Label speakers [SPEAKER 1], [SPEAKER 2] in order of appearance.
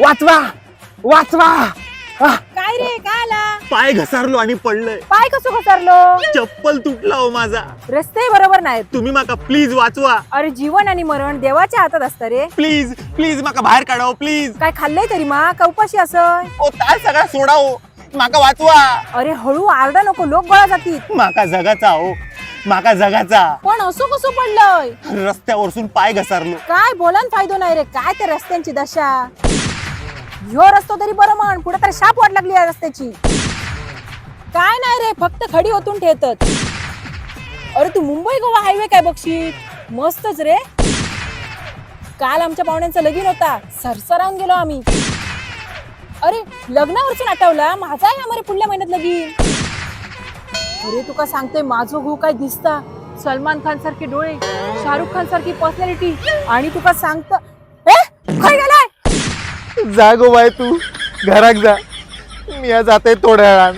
[SPEAKER 1] वाचवा वाचवा.
[SPEAKER 2] काय रे काय आला?
[SPEAKER 1] पाय घसारलो आणि पडलंय.
[SPEAKER 2] पाय कसं घसरलो?
[SPEAKER 1] चप्पल तुटला हो माझा.
[SPEAKER 2] रस्ते बरोबर नाहीत.
[SPEAKER 1] तुम्ही माका प्लीज वाचवा.
[SPEAKER 2] अरे जीवन आणि मरण देवाच्या हातात असतं रे.
[SPEAKER 1] प्लीज प्लीज माका बाहेर काढाव प्लीज
[SPEAKER 2] काय खाल्लंय तरी मा? का उपाशी असं?
[SPEAKER 1] ओ ताल सगळा सोडाव? माका वाचवा.
[SPEAKER 2] अरे हळू आरडा नको लोक गोळा जातील
[SPEAKER 1] माका जगाचा हो. माका जगाचा.
[SPEAKER 2] पण असो कसं पडलंय?
[SPEAKER 1] रस्त्यावरसून पाय घसारलो.
[SPEAKER 2] काय बोलान फायदो नाही रे काय ते रस्त्यांची दशा? ह्यो रस्तो तरी बरं म्हण पुढे तर शाप वाट लागली या रस्त्याची. काय नाही रे फक्त खडी ओतून ठेवतात. अरे तू मुंबई गोवा हायवे काय बघशील? मस्तच रे. काल आमच्या पाहुण्यांचा लगीन होता सरसरावून गेलो आम्ही. अरे लग्नावरचून आठवला माझा आहे आम्हाला पुढल्या महिन्यात लगीन. अरे तुका सांगते माझं घो काय दिसता? सलमान खान सारखे डोळे शाहरुख खान सारखी पर्सनॅलिटी आणि तुका सांगत काय झाला जा
[SPEAKER 1] गो बाय तू. घराक जा. मी आज जाते थोड्या वेळान.